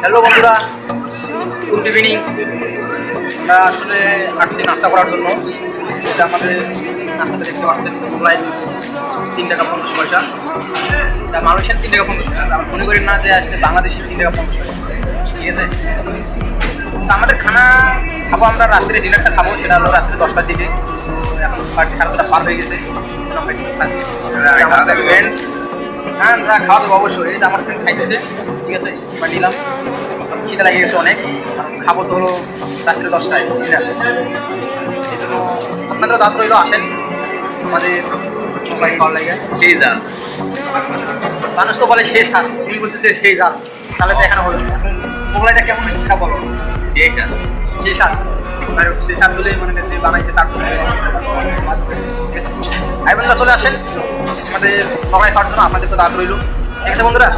Hello বন্ধুরা good evening আমরা আসলে আসছি নাস্তা করার জন্য। এটা আমাদের নাস্তাটা দেখতে পাচ্ছেন মোগলাই তিন টাকা পঞ্চাশ পয়সা। এটা মালয়েশিয়ান তিন টাকা পঞ্চাশ পয়সা। মনে করি না যে আসছে বাংলাদেশের তিন টাকা পঞ্চাশ পয়সা? ঠিক আছে? তো আমাদের খানা খাব আমরা রাত্রে ডিনারটা খাব সেটা হলো রাত্রে দশটার দিকে। এখন সাড়ে ছটা পার হয়ে গেছে। আমরা হ্যাঁ না খাওয়া দাওয়া অবশ্যই। এই যে আমার ফ্রেন্ড খাইতেছে ঠিক আছে? এবার নিলাম। খিদে লাগিয়ে গেছে অনেক। খাব তো হলো রাত্রে দশটায় ডিনার এই জন্য আপনাদের দাঁত রইল আসেন। আমাদের মোবাইল খাওয়ার লাগে। সেই যান মানুষ তো বলে শেষ হাত তুমি বলতেছে সেই জাল। তাহলে তো এখানে হলো। মোগলাইটা কেমন ইচ্ছা বলো। সেই যান সেই স্বাদ আর সেই স্বাদগুলো মানে বানাইছে তার জন্য ঠিক আছে ভাই চলে আসেন। আমাদের সবাই খাওয়ার জন্য আপনাদের তো দাঁত রইল ঠিক বন্ধুরা?